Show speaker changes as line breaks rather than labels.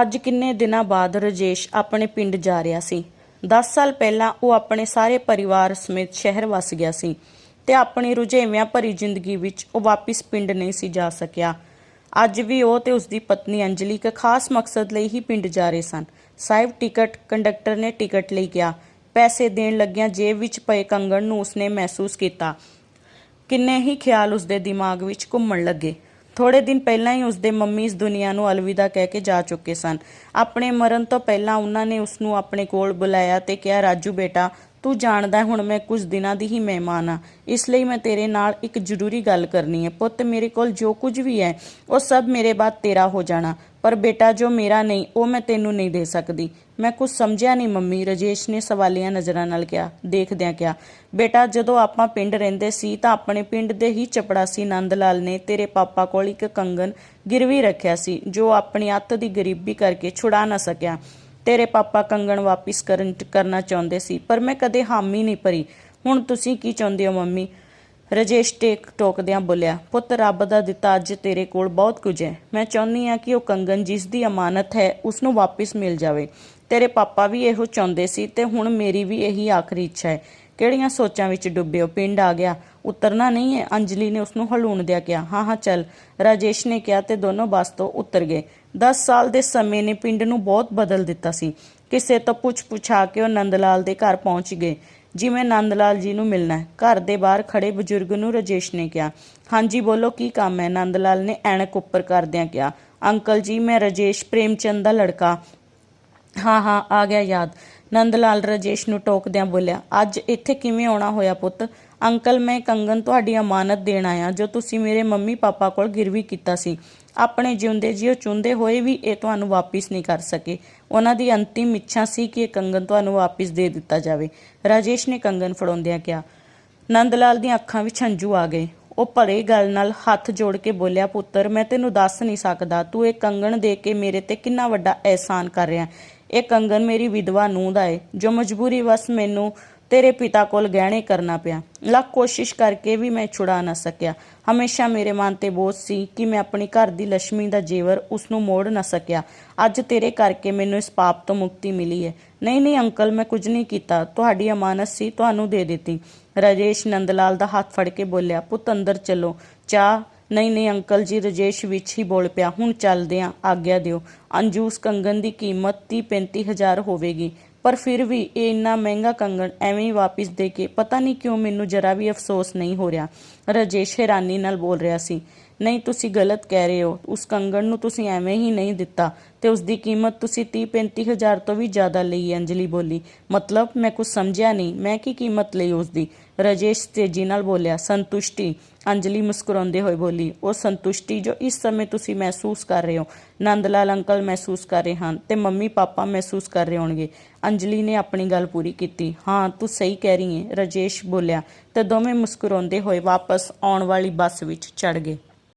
ਅੱਜ ਕਿੰਨੇ ਦਿਨਾਂ ਬਾਅਦ ਰਜੇਸ਼ ਆਪਣੇ ਪਿੰਡ ਜਾ ਰਿਹਾ ਸੀ? 10 ਸਾਲ ਪਹਿਲਾਂ ਉਹ ਆਪਣੇ ਸਾਰੇ ਪਰਿਵਾਰ ਸਮੇਤ ਸ਼ਹਿਰ ਵਸ ਗਿਆ ਸੀ ਤੇ ਆਪਣੀ ਰੁਝੇਵਿਆਂ ਭਰੀ ਜ਼ਿੰਦਗੀ ਵਿੱਚ ਉਹ ਵਾਪਿਸ ਪਿੰਡ ਨਹੀਂ ਸੀ ਜਾ ਸਕਿਆ। ਅੱਜ ਵੀ ਉਹ ਤੇ ਉਸ ਦੀ ਪਤਨੀ ਅੰਜਲੀ ਇੱਕ ਖਾਸ ਮਕਸਦ ਲਈ ਹੀ ਪਿੰਡ ਜਾ ਰਹੇ ਸਨ। ਸਾਹਿਬ ਟਿਕਟ ਕੰਡਕਟਰ ਨੇ ਟਿਕਟ ਲਈ ਕਿਹਾ। ਪੈਸੇ ਦੇਣ ਲੱਗਿਆਂ ਜੇਬ ਵਿੱਚ ਪਏ ਕੰਗਣ ਨੂੰ ਉਸਨੇ ਮਹਿਸੂਸ ਕੀਤਾ। ਕਿੰਨੇ ਹੀ ਖਿਆਲ ਉਸਦੇ ਦਿਮਾਗ ਵਿੱਚ ਘੁੰਮਣ ਲੱਗੇ। ਥੋੜੇ ਦਿਨ ਪਹਿਲਾਂ ਹੀ ਉਸਦੇ ਮੰਮੀ ਇਸ ਦੁਨੀਆ ਨੂੰ ਅਲਵਿਦਾ ਕਹਿ ਕੇ ਜਾ ਚੁੱਕੇ ਸਨ। ਆਪਣੇ ਮਰਨ ਤੋਂ ਪਹਿਲਾਂ ਉਹਨਾਂ ਨੇ ਉਸ ਨੂੰ ਆਪਣੇ ਕੋਲ ਬੁਲਾਇਆ ਤੇ ਕਿਹਾ, ਰਾਜੂ ਬੇਟਾ ਤੂੰ ਜਾਣਦਾ ਹੁਣ ਮੈਂ ਕੁਝ ਦਿਨਾਂ ਦੀ ਹੀ ਮਹਿਮਾਨ ਆ ਇਸ ਲਈ ਮੈਂ ਤੇਰੇ ਨਾਲ ਇੱਕ ਜ਼ਰੂਰੀ ਗੱਲ ਕਰਨੀ ਹੈ। ਪੁੱਤ ਮੇਰੇ ਕੋਲ ਜੋ ਕੁਝ ਵੀ ਹੈ, ਉਹ ਸਭ ਮੇਰੇ ਬਾਅਦ ਤੇਰਾ ਹੋ ਜਾਣਾ। ਪਰ ਬੇਟਾ, ਜੋ ਮੇਰਾ ਨਹੀਂ, ਉਹ ਮੈਂ ਤੈਨੂੰ ਨਹੀਂ ਦੇ ਸਕਦੀ। ਮੈਂ ਕੁਝ ਸਮਝਿਆ ਨਹੀਂ, ਮੰਮੀ। ਰਜੇਸ਼ ਨੇ ਸਵਾਲੀਆਂ ਨਜ਼ਰਾਂ ਨਾਲ ਕਿਹਾ, ਦੇਖਦਿਆਂ ਕਿਹਾ, ਬੇਟਾ, ਜਦੋਂ ਆਪਾਂ ਪਿੰਡ ਰਹਿੰਦੇ ਸੀ, ਤਾਂ ਆਪਣੇ ਪਿੰਡ ਦੇ ਹੀ ਚਪੜਾਸੀ ਨੰਦ ਲਾਲ ਨੇ ਤੇਰੇ ਪਾਪਾ ਕੋਲ ਇੱਕ ਕੰਗਨ ਗਿਰਵੀ ਰੱਖਿਆ ਸੀ, ਜੋ ਆਪਣੀ ਅੱਤ ਦੀ ਗਰੀਬੀ ਕਰਕੇ ਛੁਡਾ ਨਾ ਸਕਿਆ। ਤੇਰੇ ਪਾਪਾ ਕੰਗਣ ਵਾਪਿਸ ਕਰਨ ਕਰਨਾ ਚਾਹੁੰਦੇ ਸੀ, ਪਰ ਮੈਂ ਕਦੇ ਹਾਮੀ ਨਹੀਂ ਭਰੀ। ਹੁਣ ਤੁਸੀਂ ਕੀ ਚਾਹੁੰਦੇ ਹੋ ਮੰਮੀ? ਰਜੇਸ਼ ਟੇਕ ਟੋਕਦਿਆਂ ਬੋਲਿਆ, ਪੁੱਤ, ਰੱਬ ਦਾ ਦਿੱਤਾ ਅੱਜ ਤੇਰੇ ਕੋਲ ਬਹੁਤ ਕੁਝ ਹੈ। ਮੈਂ ਚਾਹੁੰਦੀ ਹਾਂ ਕਿ ਉਹ ਕੰਗਣ ਜਿਸ ਦੀ ਅਮਾਨਤ ਹੈ ਉਸ ਨੂੰ ਵਾਪਿਸ ਮਿਲ ਜਾਵੇ। ਤੇਰੇ ਪਾਪਾ ਵੀ ਇਹੋ ਚਾਹੁੰਦੇ ਸੀ ਤੇ ਹੁਣ ਮੇਰੀ ਵੀ ਇਹੀ ਆਖਰੀ ਇੱਛਾ ਹੈ। ਕਿਹੜੀਆਂ ਸੋਚਾਂ ਵਿੱਚ ਡੁੱਬੇ ਹੋ ਪਿੰਡ ਆ ਗਿਆ। ਉਤਰਨਾ ਨਹੀਂ ਹੈ। ਅੰਜਲੀ ਨੇ ਉਸਨੂੰ ਹਲੂਣ ਦਿਆ ਕਿਹਾ, ਹਾਂ ਹਾਂ, ਚੱਲ। ਰਾਜੇਸ਼ ਨੇ ਕਿਹਾ ਤੇ ਦੋਨੋਂ ਬੱਸ ਤੋਂ ਉਤਰ ਗਏ। 10 ਸਾਲ ਦੇ ਸਮੇਂ ਨੇ ਪਿੰਡ ਨੂੰ ਬਹੁਤ ਬਦਲ ਦਿੱਤਾ ਸੀ। ਕਿਸੇ ਤੋਂ ਪੁੱਛ ਪੁਛਾ ਕੇ ਉਹ ਨੰਦ ਲਾਲ ਦੇ ਘਰ ਪਹੁੰਚ ਗਏ। ਜਿਵੇਂ ਨੰਦ ਲਾਲ ਜੀ ਨੂੰ ਮਿਲਣਾ ਹੈ। ਘਰ ਦੇ ਬਾਹਰ ਖੜੇ ਬਜ਼ੁਰਗ ਨੂੰ ਰਾਜੇਸ਼ ਨੇ ਕਿਹਾ, ਹਾਂਜੀ, ਬੋਲੋ, ਕੀ ਕੰਮ ਹੈ? ਨੰਦ ਲਾਲ ਨੇ ਐਨਕ ਉੱਪਰ ਕਰਦਿਆਂ ਕਿਹਾ, ਅੰਕਲ ਜੀ, ਮੈਂ ਰਜੇਸ਼ ਪ੍ਰੇਮਚੰਦ ਦਾ ਲੜਕਾ। ਹਾਂ ਹਾਂ, ਆ ਗਿਆ ਯਾਦ। ਨੰਦ ਲਾਲ ਰਜੇਸ਼ ਨੂੰ ਟੋਕਦਿਆਂ ਬੋਲਿਆ, ਅੱਜ ਇੱਥੇ ਕਿਵੇਂ ਆਉਣਾ ਹੋਇਆ ਪੁੱਤ? ਅੰਕਲ, ਮੈਂ ਕੰਗਨ ਤੁਹਾਡੀ ਅਮਾਨਤ ਦੇਣ ਆਇਆ, ਜੋ ਤੁਸੀਂ ਮੇਰੇ ਮੰਮੀ ਪਾਪਾ ਕੋਲ ਗਿਰਵੀ ਕੀਤਾ ਸੀ। ਆਪਣੇ ਜਿਉਂਦੇ ਜੀ ਉਹ ਚੁੰਦੇ ਹੋਏ ਵੀ ਇਹ ਤੁਹਾਨੂੰ ਵਾਪਿਸ ਨਹੀਂ ਕਰ ਸਕੇ। ਉਹਨਾਂ ਦੀ ਅੰਤਿਮ ਇੱਛਾ ਸੀ ਕਿ ਇਹ ਕੰਗਨ ਤੁਹਾਨੂੰ ਵਾਪਿਸ ਦੇ ਦਿੱਤਾ ਜਾਵੇ। ਰਾਜੇਸ਼ ਨੇ ਕੰਗਨ ਫੜਾਉਂਦਿਆਂ ਕਿਹਾ। ਨੰਦ ਲਾਲ ਦੀਆਂ ਅੱਖਾਂ ਵਿੱਚ ਹੰਝੂ ਆ ਗਏ। ਉਹ ਭਰੇ ਗੱਲ ਨਾਲ ਹੱਥ ਜੋੜ ਕੇ ਬੋਲਿਆ, ਪੁੱਤਰ, ਮੈਂ ਤੈਨੂੰ ਦੱਸ ਨਹੀਂ ਸਕਦਾ। ਤੂੰ ਇਹ ਕੰਗਣ ਦੇ ਕੇ ਮੇਰੇ ਤੇ ਕਿੰਨਾ ਵੱਡਾ ਅਹਿਸਾਨ ਕਰ ਰਿਹਾ ਇਹ ਕੰਗਨ ਮੇਰੀ ਵਿਧਵਾ ਨੂੰ ਦਾ ਏ, ਜੋ ਮਜਬੂਰੀ ਵਸ ਮੈਨੂੰ ਤੇਰੇ ਪਿਤਾ ਕੋਲ ਗਹਿਣੇ ਕਰਨਾ ਪਿਆ। ਲੱਖ ਕੋਸ਼ਿਸ਼ ਕਰਕੇ ਵੀ ਮੈਂ ਛੁਡਾ ਨਾ ਸਕਿਆ। ਹਮੇਸ਼ਾ ਮੇਰੇ ਮਨ ਤੇ ਬੋਝ ਸੀ ਕਿ ਮੈਂ ਆਪਣੀ ਘਰ ਦੀ ਲక్ష్ਮੀ ਦਾ ਜੇਵਰ ਉਸ ਨੂੰ ਮੋੜ ਨਾ ਸਕਿਆ। ਅੱਜ ਤੇਰੇ ਕਰਕੇ ਮੈਨੂੰ ਇਸ ਪਾਪ ਤੋਂ ਮੁਕਤੀ ਮਿਲੀ ਹੈ ਨਹੀਂ ਨਹੀਂ ਅੰਕਲ, ਮੈਂ ਕੁਝ ਨਹੀਂ ਕੀਤਾ। ਤੁਹਾਡੀ ਅਮਾਨਤ ਸੀ, ਤੁਹਾਨੂੰ ਦੇ ਦਿੱਤੀ। ਰਾਜੇਸ਼ ਨੰਦਲਾਲ ਦਾ ਹੱਥ ਫੜ ਕੇ ਬੋਲਿਆ, ਪੁੱਤ, ਅੰਦਰ ਚੱਲੋ। ਚਾਹ ਨਹੀਂ ਨਹੀਂ ਅੰਕਲ ਜੀ, ਰਜੇਸ਼ ਵਿੱਚ ਹੀ ਬੋਲ ਪਿਆ। ਹੁਣ ਚੱਲਦੇ ਆਂ ਆਗਿਆ ਦਿਓ। ਅੰਜੂਸ ਕੰਗਨ ਦੀ ਕੀਮਤ 30 35 ਹਜ਼ਾਰ ਹੋਵੇਗੀ। ਪਰ ਫਿਰ ਵੀ ਇਹ ਇੰਨਾ ਮਹਿੰਗਾ ਕੰਗਣ ਐਵੇਂ ਹੀ ਵਾਪਿਸ ਦੇ ਕੇ ਪਤਾ ਨਹੀਂ ਕਿਉਂ ਮੈਨੂੰ ਜਰਾ ਵੀ ਅਫਸੋਸ ਨਹੀਂ ਹੋ ਰਿਹਾ। ਰਜੇਸ਼ ਹੈਰਾਨੀ ਨਾਲ ਬੋਲ ਰਿਹਾ ਸੀ, ਨਹੀਂ, ਤੁਸੀਂ ਗਲਤ ਕਹਿ ਰਹੇ ਹੋ। ਉਸ ਕੰਗਣ ਨੂੰ ਤੁਸੀਂ ਐਵੇਂ ਹੀ ਨਹੀਂ ਦਿੱਤਾ ਤੇ ਉਸ ਦੀ ਕੀਮਤ ਤੁਸੀਂ 30 35 ਹਜ਼ਾਰ ਤੋਂ ਵੀ ਜ਼ਿਆਦਾ ਲਈ ਅੰਜਲੀ ਬੋਲੀ। ਮਤਲਬ ਮੈਂ ਕੁਝ ਸਮਝਿਆ ਨਹੀਂ। ਮੈਂ ਕੀ ਕੀਮਤ ਲਈ ਉਸ ਦੀ ਰਜੇਸ਼ ਤੇਜ਼ੀ ਨਾਲ ਬੋਲਿਆ, ਸੰਤੁਸ਼ਟੀ। ਅੰਜਲੀ ਮੁਸਕਰਾਉਂਦੇ ਹੋਏ ਬੋਲੀ, ਉਹ ਸੰਤੁਸ਼ਟੀ ਜੋ ਇਸ ਸਮੇਂ ਤੁਸੀਂ ਮਹਿਸੂਸ ਕਰ ਰਹੇ ਹੋ। ਨੰਦ ਲਾਲ ਅੰਕਲ ਮਹਿਸੂਸ ਕਰ ਰਹੇ ਹਨ ਤੇ ਮੰਮੀ ਪਾਪਾ ਮਹਿਸੂਸ ਕਰ ਰਹੇ ਹੋਣਗੇ। ਅੰਜਲੀ ਨੇ ਆਪਣੀ ਗੱਲ ਪੂਰੀ ਕੀਤੀ। ਹਾਂ, ਤੂੰ ਸਹੀ ਕਹਿ ਰਹੀ ਹੈ ਰਜੇਸ਼ ਬੋਲਿਆ ਤੇ ਦੋਵੇਂ ਮੁਸਕਰਾਉਂਦੇ ਹੋਏ ਵਾਪਸ ਆਉਣ ਵਾਲੀ ਬੱਸ ਵਿੱਚ ਚੜ ਗਏ।